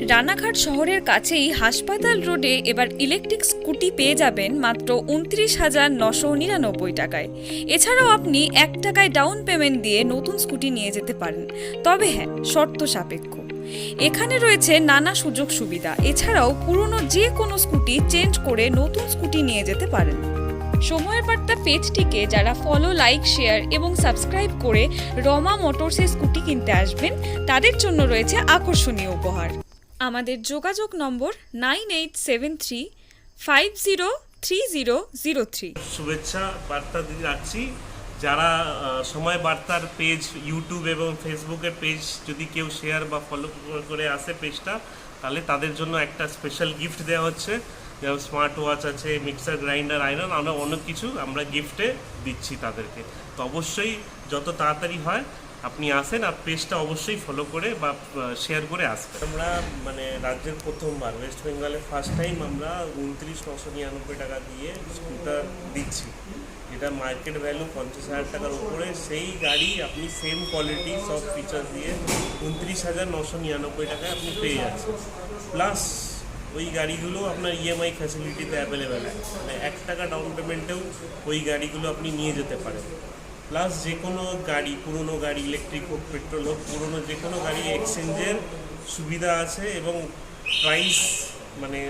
রানাঘাট শহরের কাছেই হাসপাতাল রোডে এবার ইলেকট্রিক স্কুটি পেয়ে যাবেন মাত্র উনত্রিশ হাজার নশো নিরানব্বই টাকায়। এছাড়াও আপনি এক টাকায় ডাউন পেমেন্ট দিয়ে নতুন স্কুটি নিয়ে যেতে পারেন। তবে হ্যাঁ শর্ত সাপেক্ষ। এখানে রয়েছে নানা সুযোগ সুবিধা। এছাড়াও পুরনো যে কোনো স্কুটি চেঞ্জ করে নতুন স্কুটি নিয়ে যেতে পারেন। সময়ের বার্তা পেজটিকে যারা ফলো লাইক শেয়ার এবং সাবস্ক্রাইব করে রমা মোটরসের স্কুটি কিনতে আসবেন, তাদের জন্য রয়েছে আকর্ষণীয় উপহার। আমাদের যোগাযোগ number nine eight seven three five zero three zero zero three. শুভেচ্ছা, বার্তা দিয়ে রাখছি। যারা সময় বার্তার পেজ ইউটিউব এবং ফেসবুকের পেজ যদি কেউ শেয়ার বা ফলো করে আসে পেজটা, তাহলে তাদের জন্য একটা স্পেশাল গিফট দেওয়া হচ্ছে। যেমন স্মার্ট ওয়াচ আছে মিক্সার গ্রাইন্ডার আয়রন আমরা অনেক কিছু আমরা গিফটে দিচ্ছি তাদেরকে। তো অবশ্যই যত তাড়াতাড়ি হয় আপনি আসেন আর পেজটা অবশ্যই ফলো করে বা শেয়ার করে আসবেন। আমরা মানে রাজ্যের প্রথমবার ওয়েস্ট বেঙ্গলে ফার্স্ট টাইম আমরা উনত্রিশ, নশো নিরানব্বই টাকা দিয়ে স্কুটার দিচ্ছি। যেটা মার্কেট ভ্যালু পঞ্চাশ হাজার টাকার উপরে। সেই গাড়ি আপনি সেম কোয়ালিটি সব ফিচার দিয়ে উনত্রিশ হাজার, নশো নিরানব্বই টাকায় আপনি পেয়ে যাচ্ছেন। প্লাস ওই গাড়িগুলো আপনার ইএমআই ফ্যাসিলিটিতে অ্যাভেলেবেল আছে মানে এক টাকা ডাউন পেমেন্টেও ওই গাড়িগুলো আপনি নিয়ে যেতে পারেন। প্লাস যে কোনো গাড়ি, পুরনো গাড়ি ইলেকট্রিক হোক পেট্রোল হোক, পুরনো যে কোনো গাড়ি এক্সচেঞ্জের সুবিধা আছে এবং প্রাইস মানে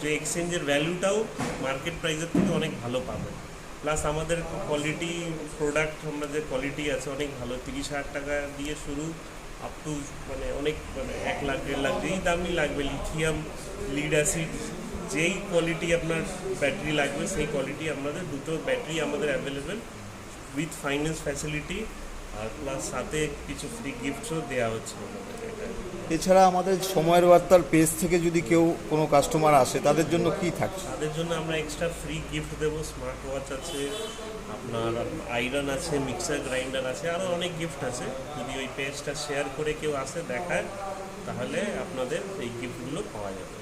যে এক্সচেঞ্জের ভ্যালুটাও মার্কেট প্রাইসের থেকে অনেক ভালো পাবে। প্লাস আমাদের কোয়ালিটি প্রোডাক্ট আমাদের কোয়ালিটি আছে অনেক ভালো। তিরিশ হাজার টাকা দিয়ে শুরু আপ টু মানে অনেক মানে এক লাখ, দেড় লাখ যেই দামই লাগবে লিথিয়াম লিড অ্যাসিড যেই কোয়ালিটি আপনার ব্যাটারি লাগবে, সেই কোয়ালিটি আমাদের দুটো ব্যাটারি আমাদের অ্যাভেলেবেল উইথ ফাইন্যান্স ফ্যাসিলিটি আর প্লাস সাথে কিছু ফ্রি গিফটসও দেওয়া হচ্ছে এছাড়া আমাদের সময়ের বার্তার পেজ থেকে যদি কেউ কোনো কাস্টমার আসে তাদের জন্য কি থাকছে? তাদের জন্য আমরা এক্সট্রা ফ্রি গিফট দেবো স্মার্ট ওয়াচ আছে আপনার আয়রন আছে মিক্সার গ্রাইন্ডার আছে আরও অনেক গিফট আছে। যদি ওই পেজটা শেয়ার করে কেউ আসে দেখায় তাহলে আপনাদের এই গিফটগুলো পাওয়া যাবে।